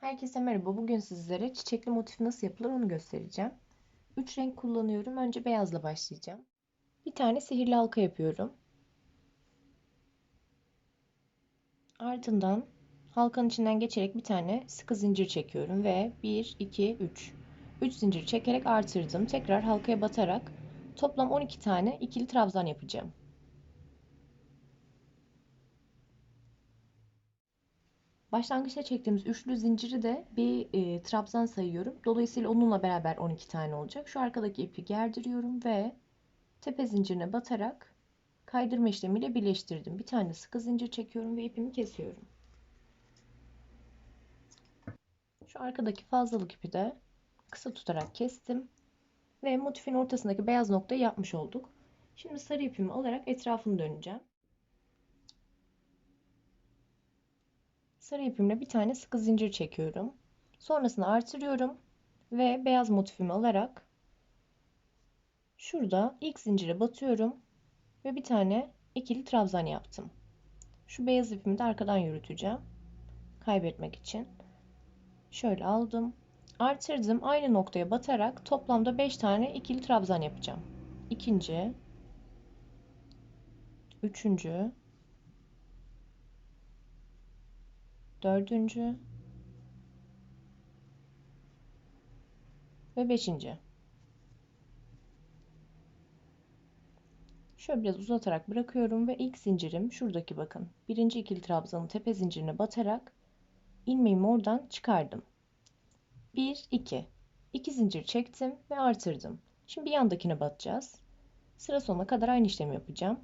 Herkese merhaba. Bugün sizlere çiçekli motif nasıl yapılır onu göstereceğim. 3 renk kullanıyorum. Önce beyazla başlayacağım. Bir tane sihirli halka yapıyorum. Ardından halkanın içinden geçerek bir tane sıkı zincir çekiyorum ve 1 2 3 3 zincir çekerek artırdım. Tekrar halkaya batarak toplam 12 tane ikili trabzan yapacağım. Başlangıçta çektiğimiz üçlü zinciri de bir e, trabzan sayıyorum. Dolayısıyla onunla beraber 12 tane olacak. Şu arkadaki ipi gerdiriyorum ve tepe zincirine batarak kaydırma işlemiyle birleştirdim. Bir tane sıkı zincir çekiyorum ve ipimi kesiyorum. Şu arkadaki fazlalık ipi de kısa tutarak kestim. Ve motifin ortasındaki beyaz noktayı yapmış olduk. Şimdi sarı ipimi alarak etrafını döneceğim. Sarı ipimle bir tane sıkı zincir çekiyorum. Sonrasında artırıyorum ve beyaz motifimi alarak şurada ilk zincire batıyorum ve bir tane ikili trabzan yaptım. Şu beyaz ipimi de arkadan yürüteceğim. Kaybetmek için. Şöyle aldım. Artırdım. Aynı noktaya batarak toplamda 5 tane ikili trabzan yapacağım. İkinci, üçüncü, dördüncü ve beşinci. Şöyle biraz uzatarak bırakıyorum ve ilk zincirim şuradaki bakın. Birinci ikili trabzanın tepe zincirine batarak ilmeğimi oradan çıkardım. 1 2 2 zincir çektim ve artırdım. Şimdi bir yandakine batacağız. Sıra sonuna kadar aynı işlemi yapacağım.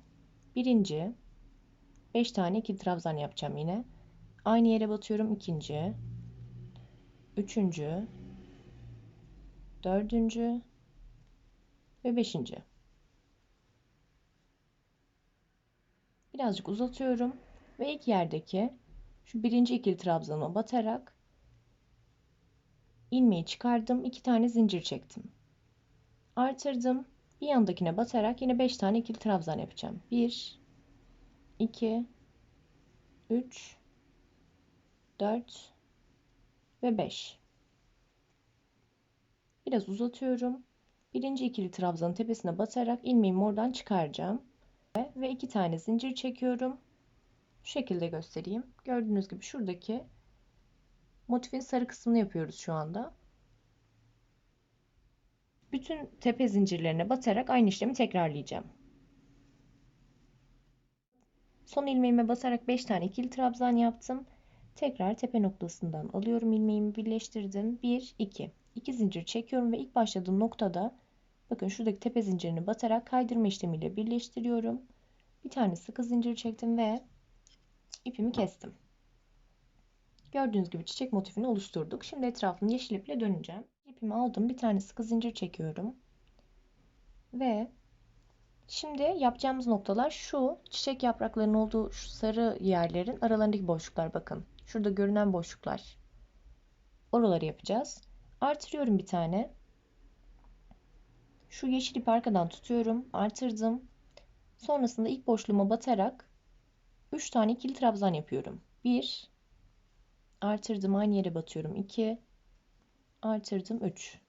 Birinci 5 tane ikili trabzan yapacağım yine. Aynı yere batıyorum ikinci, üçüncü, dördüncü ve beşinci. Birazcık uzatıyorum ve ilk yerdeki şu birinci ikili trabzanıma batarak ilmeği çıkardım. iki tane zincir çektim. Artırdım. Bir yandakine batarak yine 5 tane ikili trabzan yapacağım. 1 2 3 4 ve 5. Biraz uzatıyorum. Birinci ikili trabzanın tepesine batarak ilmeğimi oradan çıkaracağım. Ve iki tane zincir çekiyorum. Şu şekilde göstereyim. Gördüğünüz gibi şuradaki motifin sarı kısmını yapıyoruz şu anda. Bütün tepe zincirlerine batarak aynı işlemi tekrarlayacağım. Son ilmeğime basarak 5 tane ikili trabzan yaptım. Tekrar tepe noktasından alıyorum ilmeğimi birleştirdim. 1 2 2 zincir çekiyorum ve ilk başladığım noktada bakın şuradaki tepe zincirini batarak kaydırma işlemiyle birleştiriyorum. Bir tane sıkı zincir çektim ve ipimi kestim. Gördüğünüz gibi çiçek motifini oluşturduk. Şimdi etrafını yeşil iple döneceğim. İpimi aldım. Bir tane sıkı zincir çekiyorum. Ve şimdi yapacağımız noktalar şu çiçek yapraklarının olduğu şu sarı yerlerin aralarındaki boşluklar bakın. Şurada görünen boşluklar. Oraları yapacağız. Artırıyorum bir tane. Şu yeşil ipi arkadan tutuyorum. Artırdım. Sonrasında ilk boşluğuma batarak 3 tane ikili trabzan yapıyorum. 1 artırdım aynı yere batıyorum. 2 artırdım 3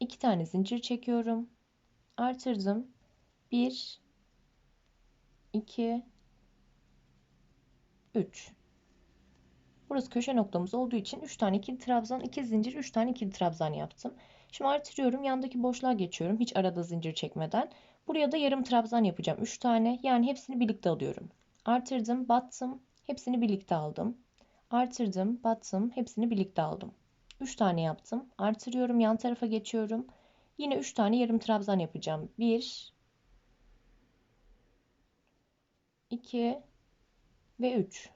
2 tane zincir çekiyorum. Artırdım. 1 2 3 Burası köşe noktamız olduğu için 3 tane ikili trabzan, 2 zincir, 3 tane ikili trabzan yaptım. Şimdi artırıyorum. Yandaki boşluğa geçiyorum. Hiç arada zincir çekmeden. Buraya da yarım trabzan yapacağım. 3 tane. Yani hepsini birlikte alıyorum. Artırdım, battım. Hepsini birlikte aldım. Artırdım, battım. Hepsini birlikte aldım. 3 tane yaptım. Artırıyorum. Yan tarafa geçiyorum. Yine 3 tane yarım trabzan yapacağım. 1 2 ve 3.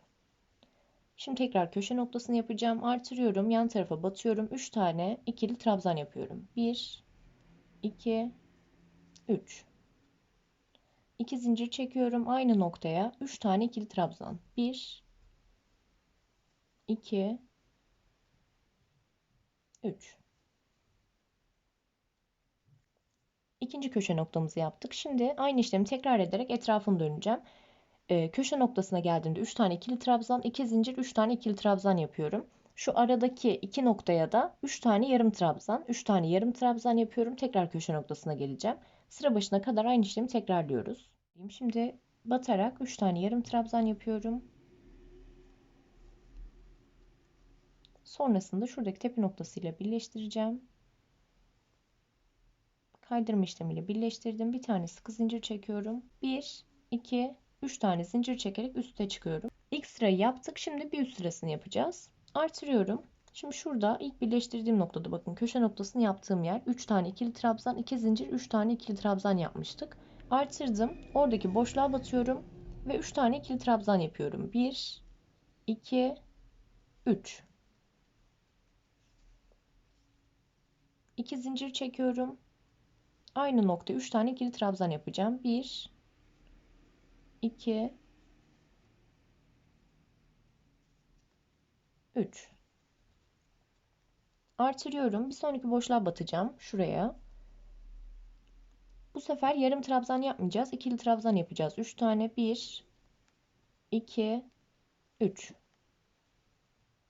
Şimdi tekrar köşe noktasını yapacağım. Artırıyorum. Yan tarafa batıyorum. 3 tane ikili trabzan yapıyorum. 1 2 3 2 zincir çekiyorum. Aynı noktaya 3 tane ikili trabzan. 1 2 3 İkinci köşe noktamızı yaptık. Şimdi aynı işlemi tekrar ederek etrafını döneceğim e, köşe noktasına geldiğimde 3 tane ikili trabzan, 2 zincir, 3 tane ikili trabzan yapıyorum. Şu aradaki iki noktaya da 3 tane yarım trabzan, 3 tane yarım trabzan yapıyorum. Tekrar köşe noktasına geleceğim. Sıra başına kadar aynı işlemi tekrarlıyoruz. Şimdi batarak 3 tane yarım trabzan yapıyorum. Sonrasında şuradaki tepe noktasıyla birleştireceğim. Kaydırma işlemiyle birleştirdim. Bir tane sıkı zincir çekiyorum. 1, 2, 3 tane zincir çekerek üste çıkıyorum. İlk sırayı yaptık. Şimdi bir üst sırasını yapacağız. Artırıyorum. Şimdi şurada ilk birleştirdiğim noktada bakın köşe noktasını yaptığım yer 3 tane ikili trabzan, 2 zincir, 3 tane ikili trabzan yapmıştık. Artırdım. Oradaki boşluğa batıyorum ve 3 tane ikili trabzan yapıyorum. 1 2 3 2 zincir çekiyorum. Aynı nokta 3 tane ikili trabzan yapacağım. 1 2 3 Artırıyorum. Bir sonraki boşluğa batacağım. Şuraya. Bu sefer yarım trabzan yapmayacağız. İkili trabzan yapacağız. 3 tane. 1 2 3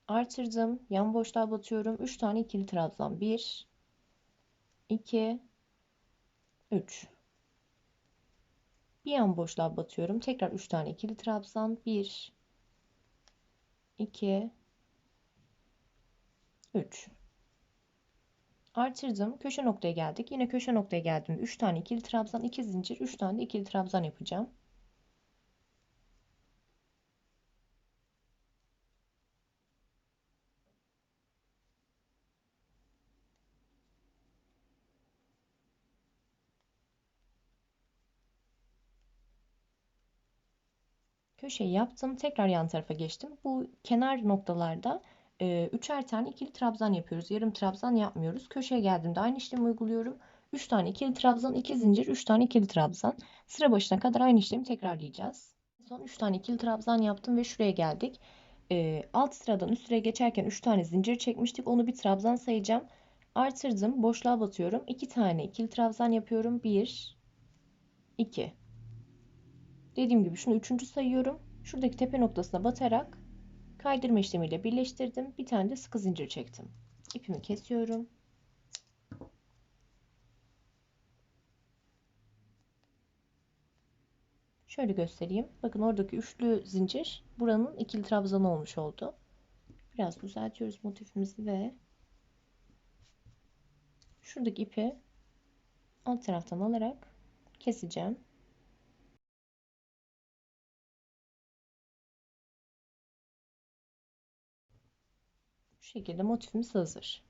Artırdım. Yan boşluğa batıyorum. 3 tane ikili trabzan. 1 2 3 Bir yan boşluğa batıyorum. Tekrar 3 tane ikili trabzan. 1 2 3 Artırdım. Köşe noktaya geldik. Yine köşe noktaya geldiğimde 3 tane ikili trabzan, 2 zincir, 3 tane ikili trabzan yapacağım. Köşeyi yaptım. Tekrar yan tarafa geçtim. Bu kenar noktalarda e, üçer tane ikili trabzan yapıyoruz. Yarım trabzan yapmıyoruz. Köşeye geldiğimde aynı işlemi uyguluyorum. 3 tane ikili trabzan, 2 zincir, 3 tane ikili trabzan. Sıra başına kadar aynı işlemi tekrarlayacağız. Son 3 tane ikili trabzan yaptım ve şuraya geldik. E, alt sıradan üst sıraya geçerken 3 tane zincir çekmiştik. Onu bir trabzan sayacağım. Artırdım. Boşluğa batıyorum. 2 tane ikili trabzan yapıyorum. 1 2 Dediğim gibi şunu üçüncü sayıyorum. Şuradaki tepe noktasına batarak kaydırma işlemiyle birleştirdim. Bir tane de sıkı zincir çektim. İpimi kesiyorum. Şöyle göstereyim. Bakın oradaki üçlü zincir buranın ikili trabzanı olmuş oldu. Biraz düzeltiyoruz motifimizi ve şuradaki ipi alt taraftan alarak keseceğim. Şekilde motifimiz hazır.